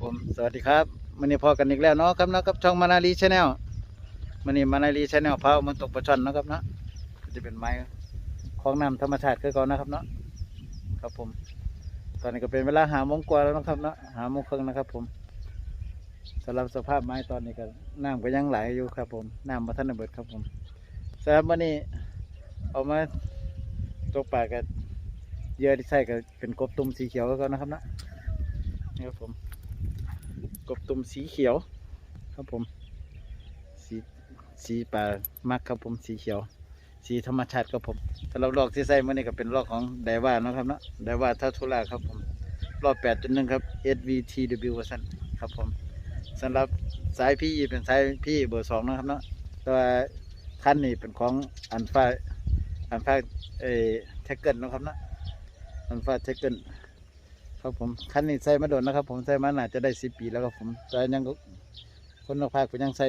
ผม สวัสดีครับมันนี้พอกันอีกแล้วเนาะครับนาะกับช่องมานาลีชาแนลมันนี้มานาลีชาแนลพามันตกปลาช่อนนะครับเนาะจะเป็นไม้ของน้ำธรรมชาติคือก่อนนะครับเนาะครับผม ตอนนี้ก็เป็นเวลาหามงกว่าแล้วนะครับเนาะหามงครึ่งนะครับผมสำหรับสภาพไม้ตอนนี้ก็น้ำก็ยังไหลอยู่ครับ ผมน้ำมาท่านได้เบิดครับผมสำหรับวันนี้เอามาตกปลากันเยื่อที่ใส่ก็เป็นกบตุ้มสีเขียวก็นะครับเนาะนี่ครับผม กบตุ่มสีเขียว ครับผม สีสีป่ามักครับผมสีเขียว สีธรรมชาติครับผมสำหรับลอกที่ใส่เมานี่ก็เป็นลอกของไดว่าเนาะครับเนาะไดว่าทัทุลาครับผมรอบแปดจุดหนึ่งครับ SVTW สั้นครับผมสำหรับสายพี่เป็นสายพี่เบอร์สองนะครับเนาะแต่ว่าคันนี้เป็นของอันฟ้าอันฟ้าเอแท็กเกิลนะครับเนาะอันฟ้าแท็กเกิล ครับผมคันนี้ใส่มาโดนนะครับ ผมใส่มาน่าจะได้สิปีแล้วครับผมแต่ยังก็คนนอกภาคก็ยังใส่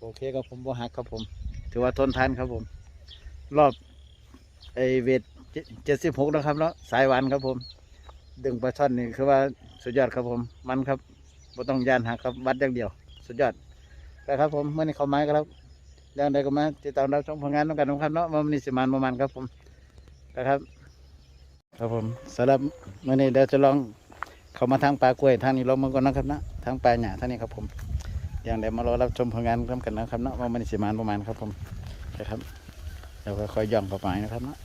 โอเคครับผมบ่หักครับผม ถือว่าทนทานครับผม รอบไอเวทเจ็ดสิบหกนะครับเนาะสายหวานครับผม ดึงปลาช่อนนี่คือว่าสุดยอดครับผม มันครับบ่ต้องยานหักครับวัดอย่างเดียว สุดยอดนะครับผมเมื่อนี้เขาไม้ครับเรื่องใดก็มาติดตามรับชมผลงานต้องกันนะครับเนาะมันนี่สิมันประมาณครับผมนะครับ ครับผมสำหรับมื่อนี้เดี๋ยวจะลองเข้ามาทางปลากล้วยทางนี้ลองมาก่อนนะครับนะทางปลาหยาทางนี้ครับผมอย่างเดี๋ยวมารอรับชมผลงานร่วมกันนะครับนะว่ามันสิมานประมาณครับผมนะครับเดี๋ยวค่อยย่องเข้าไปนะครับนะ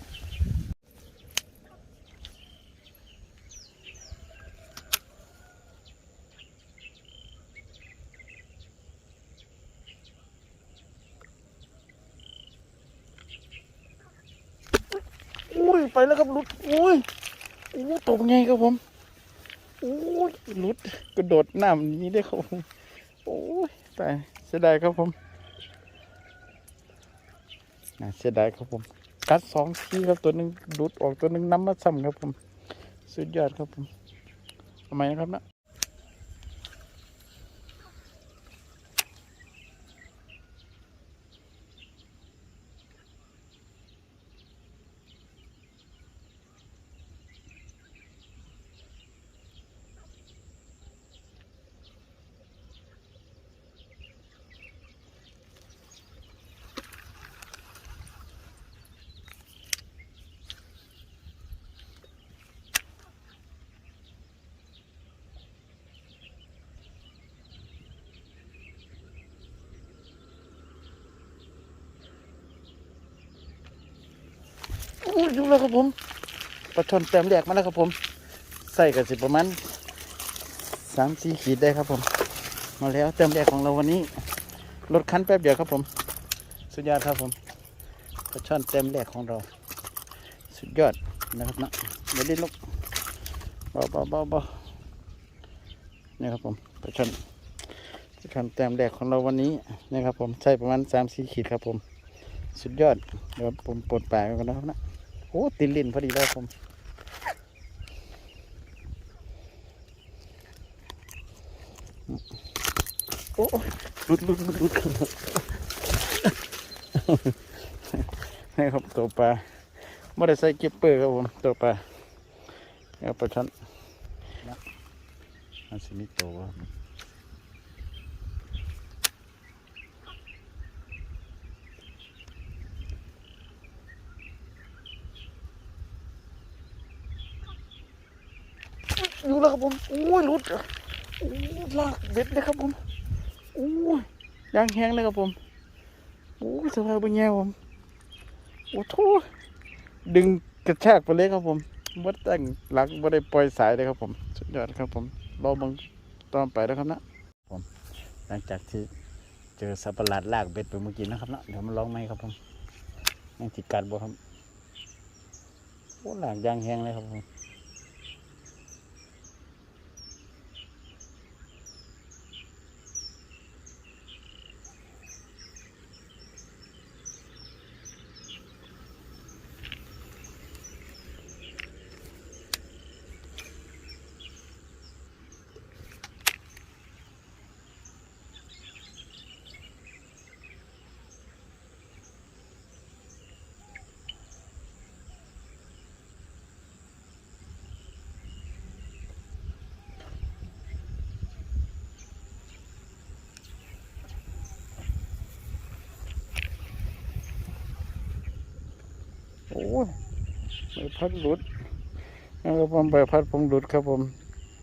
ไปแล้วครับหลุดอุ้ยอู้ตกไงครับผมโอ้ยหลุดกระโดดน้ำนี้ได้ครับผมโอ้ยตายเสียดายครับผมน่าเสียดายครับผม กัดสองทีครับตัวหนึ่งหลุดออกตัวหนึ่งน้ำมาซ้ำครับผม สุดยอดครับผมทำไมนะครับนะ อ้ยอยู่แล้วครับผมปลาช่อนแต้มแรกมาแล้วครับผม ใส่กันสิประมาณสามสี่ขีดได้ครับผม มาแล้วแต้มแรกของเราวันนี้รถคันแป๊บเดียวครับผม สุดยอดครับผมปลาช่อนแต้มแรกของเรา สุดยอดนะครับนะเดี๋ยวดิ้นลุกเบาเบาเบาเบานี่ครับผมปลาช่อนปลาช่อนแต้มแรกของเราวันนี้นี่ครับผมใส่ประมาณสามสี่ขีดครับผม สุดยอดเดี๋ยวผมปลดปลายกันนะครับนะ โอ้ติดลิ้นพอดีแล้วผมโอ้ลุดลุดลุดลุดให้ครับตัวปลาไม่ได้ใส่เก็บเปอร์ครับผมตัวปลาเอาปลาช่อนนะอันสิมีตัว อยู่แล้วครับผมโอ้ยหลุดโอ้ลากเบ็ดเลยครับผมโอ้ยยางแห้งเลยครับผมโอ้ยสภาพเป็นไงผมโอ้โหดึงกระชากไปเลยครับผมวัดตั้งหลักไม่ได้ปล่อยสายเลยครับผม สุดยอดครับผมรอบังตอนไปแล้วครับนะผมหลังจากที่เจอสัตว์ปะหลาดลากเบ็ดไปเมื่อกี้นะครับนะเดี๋ยวมาลองไหมครับผมยังติดกัดบ่ครับโอ้หลากยางแห้งเลยครับผม โอ้ยใบพัดหลุดนะครับผมใบพัดผมหลุดครับผม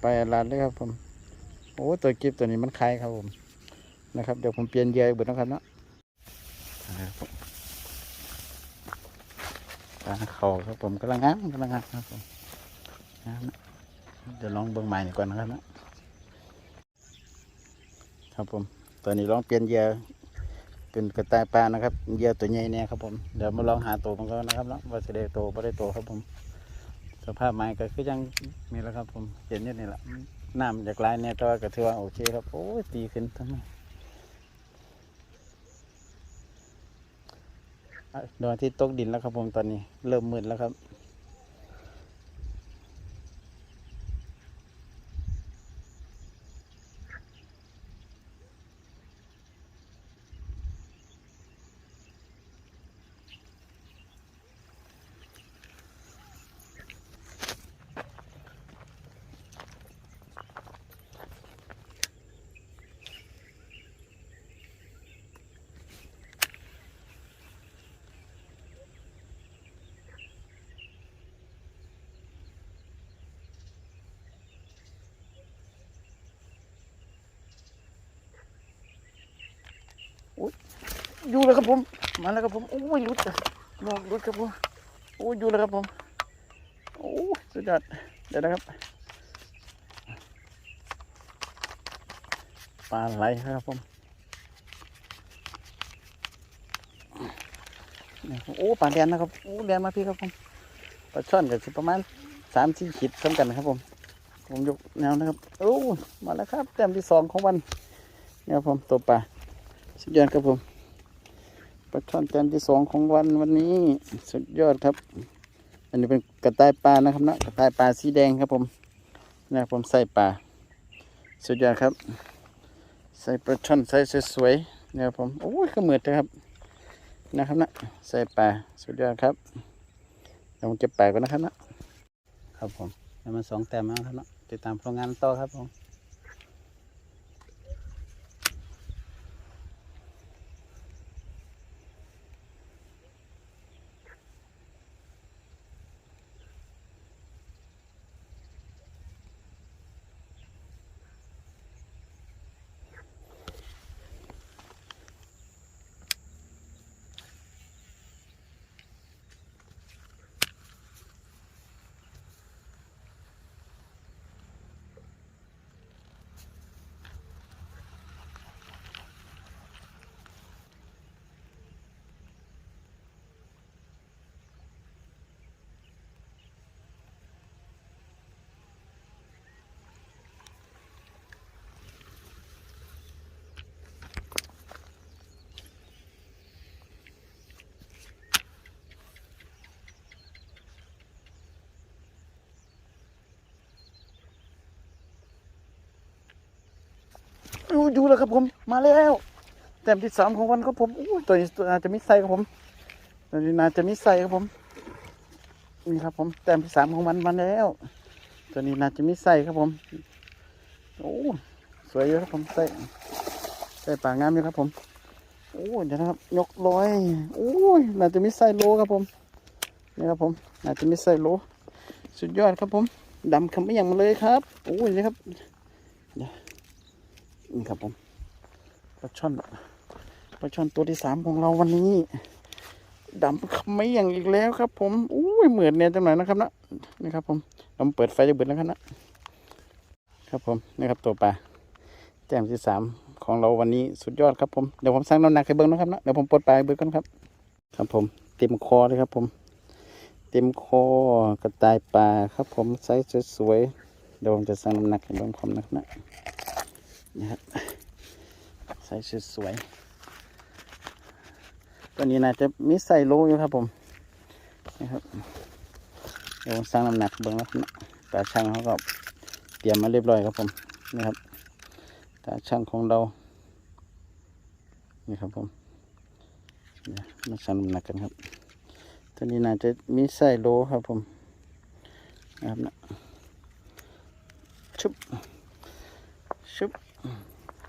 ไปลานเลยครับผม โอ้ตัวกิฟตัวนี้มันคล้ายครับผม นะครับ เดี๋ยวผมเปลี่ยนเยื่ออีกเบิดนะครับเนาะนะครับผมปลาเขาครับผมกำลังงามกำลังงามครับผมงามนะเดี๋ยวลองเบิ้งใหม่ก่อนนะครับนะครับผม ตอนนี้ลองเปลี่ยนเยื่อ เป็นกระต่ายปลานะครับเยื่อตัวใหญ่เนี่ยครับผมเดี๋ยวมาลองหาตัวมันก็นะครับเนาะว่าจะได้โตไม่ได้โตครับผม สภาพไม้ก็คือยังนี่แหละครับผมเห็นอยู่นี่แหละน้ำจากลายเนี่ยต่ว่าก็ถือว่าโอเคครับโอ้ยตีขึ้นทั้งนั้นดวงอาที่ตกดินแล้วครับผมตอนนี้ เริ่มมืดแล้วครับ อยู่แล้วครับผม มาแล้วครับผม โอ้ยรุดอะน้องรุดครับผม โอ้ยอยู่แล้วครับผม โอ้ยสุดยอด เดี๋ยวนะครับ ปลาไหลครับผม โอ้ปลาแดนนะครับ โอ้แดนมาพี่ครับผม ปลาช่อนกับสิประมาณสามสี่ขีดซ้ำกันนะครับผม ผมยกแนวนะครับ โอ้ มาแล้วครับ แต้มที่สองของวันนี่ครับผมตัวปลาสุดยอดครับผม ปลาช่อนจานที่สองของวันวันนี้สุดยอดครับ อันนี้เป็นกระต่ายปลานะครับนะกระต่ายปลาสีแดงครับผมนะผมใส่ปลาสุดยอดครับ ใส่ปลาช่อนใส่สวยๆนะครับผมโอ้ยก็เหมือนนะครับนะครับนะใส่ปลาสุดยอดครับเดี๋ยวผมเก็บปลาก่อนนะครับนะครับผมให้มันสองแต้มแล้วครับนะติดตามผลงานต่อครับผม อยู่แล้วครับผมมาแล้วแต้มที่สามของวันครับผมอู้ตัวนี้ตัวอาจจะมิดไซครับผมตัวนี้น่าจะมิดไซครับผมนี่ครับผมแต้มที่สามของวันมาแล้ว ตัวนี้น่าจะมิดไซครับผมโอ้สวยเยอะครับผมใส่ใส่ป่างามอยู่ครับผมโอ้เดี๋ยวนะครับ ยกร้อยโอ้ยน่าจะมิดไซโลครับผมนี่ครับผมน่าจะมิดไซโล สุดยอดครับผมดำคำไม่ยังมาเลยครับโอ้ยนี่ครับ นี่ครับผมปลาช่อนปลาช่อนตัวที่สามของเราวันนี้ดำไม่อย่างอีกแล้วครับ ผมอุ้ยเหมือนเนี่ยจังหน่อยนะครับนะนี่ครับ ผมเราเปิดไฟจะเบิดแล้วครับนะครับผมนี่ครับตัวปลาแต้มที่สามของเราวันนี้สุดยอดครับผมเดี๋ยวผมสร้างน้ำหนักให้เบิ้งนะครับนะเดี๋ยวผมปลดปลาเบิ้งก่อนครับ ครับผมเต็มคอเลยครับ ผม เต็มคอกระต่ายปลาครับ ผมไซส์สวยๆเดี๋ยวผมจะสร้างน้ำหนักให้เบิ้งผมนะครับนะ นะครับใส่ชุดสวย ตัวนี้น่าจะมีใส่โลอยู่ครับผมนะครับเดี๋ยวสร้างน้ำหนักเบิ้งแล้วนะตาช่างเขาก็เตรียมมาเรียบร้อยครับผมนะครับตาช่างของเรานี่ครับผมเดี๋ยวมาชั่งน้ำหนักกันครับ ตัวนี้น่าจะมีใส่โลครับผมนะครับนะชุบชุบ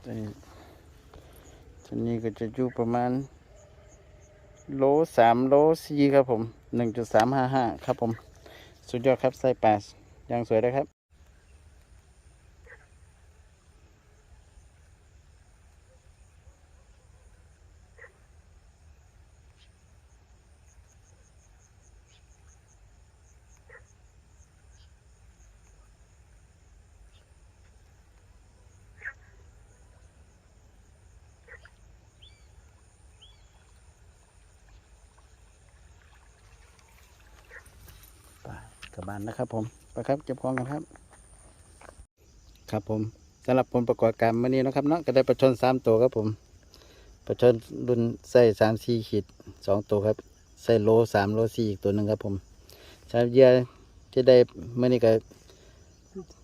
ตัวนี้ตัวนี้ก็จะอยู่ประมาณ โลสามโลสี่ครับผมหนึ่งจุดสามห้าห้าครับผม สุดยอดครับไส้ปลายังสวยเลยครับ กลับบ้านนะครับ ผมไปครับเก็บของกันครับ ครับผมสำหรับผลประกอบการวันนี้นะครับเนาะก็ได้ปลาชนสามตัวครับผมปลาชนรุ่นไส้สามสี่ขีดสองตัวครับไส้โลสามโลสี่อีกตัวหนึ่งครับผมชาเยียที่ได้เมื่อนี้ก็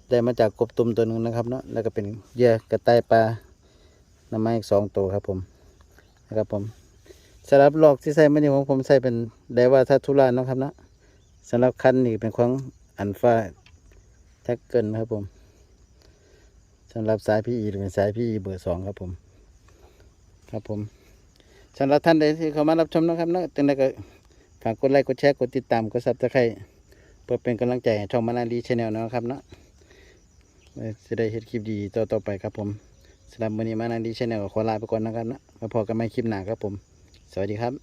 ได้มาจากกบตุ่มตัวหนึ่งนะครับเนาะแล้วก็เป็นเหยื่อกระต่ายปลาน้ำไม้อีกสองตัวครับผมนะครับผมสำหรับลอกที่ใส่เมื่อนี้ของผมใส่เป็นไดว่าทัตุลานะครับเนาะ สำหรับคันนี่เป็นของอันฟ้าแท็กเกิลครับผมสำหรับสายพีอีเป็นสายพีอีเบอร์สองครับผม ครับผมสำหรับท่านใดที่เข้ามารับชมนะครับนาะจังใดก็ฝากกดไลค์กดแชร์กดติดตามกดซับสไครต์เพื่อเป็นกำลังใจให้ช่องมานาลีชาแนลนะครับเนาะจะได้เห็นคลิปดีต่อต่อไปครับผมสำหรับวันนี้มานาลีชาแนลขอลาไปก่อนนะครับนะมาพอกันใหม่คลิปหน้าครับผม สวัสดีครับ